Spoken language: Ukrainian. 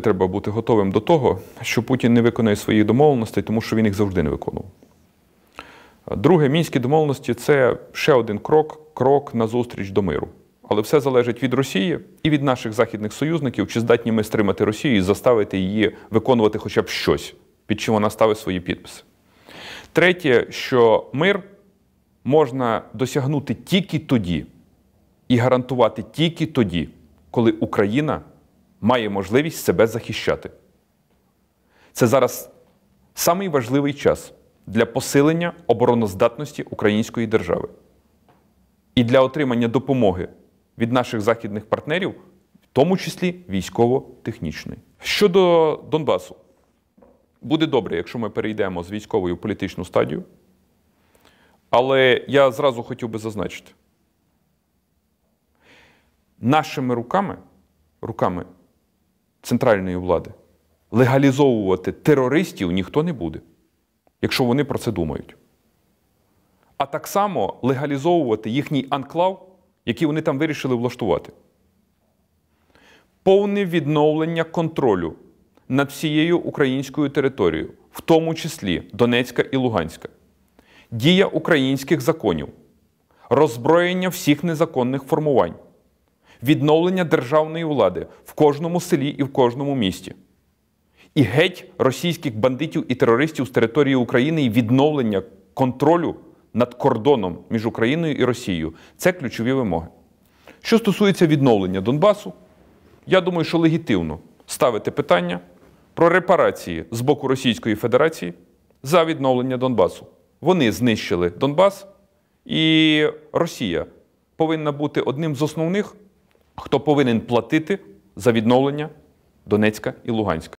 Треба бути готовим до того, що Путін не виконає своїх домовленостей, тому що він їх завжди не виконував. Друге, мінські домовленості це ще один крок, крок на зустріч до миру. Але все залежить від Росії і від наших західних союзників, чи здатні ми стримати Росію і заставити її виконувати хоча б щось, під чим вона ставить свої підписи. Третє, що мир можна досягнути тільки тоді і гарантувати тільки тоді, коли Україна має можливість себе захищати. Це зараз самий важливий час для посилення обороноздатності української держави і для отримання допомоги від наших західних партнерів, в тому числі військово-технічної. Щодо Донбасу, буде добре, якщо ми перейдемо з військової в політичну стадію. Але я зразу хотів би зазначити, нашими руками, руками центральної влади, легалізовувати терористів ніхто не буде, якщо вони про це думають. А так само легалізовувати їхній анклав, який вони там вирішили влаштувати. Повне відновлення контролю над всією українською територією, в тому числі Донецька і Луганська, дія українських законів, роззброєння всіх незаконних формувань, відновлення державної влади в кожному селі і в кожному місті, і геть російських бандитів і терористів з території України і відновлення контролю над кордоном між Україною і Росією це ключові вимоги. Що стосується відновлення Донбасу, я думаю, що легітимно ставити питання про репарації з боку Російської Федерації за відновлення Донбасу. Вони знищили Донбас, і Росія повинна бути одним з основних, хто повинен платити за відновлення Донецька і Луганська.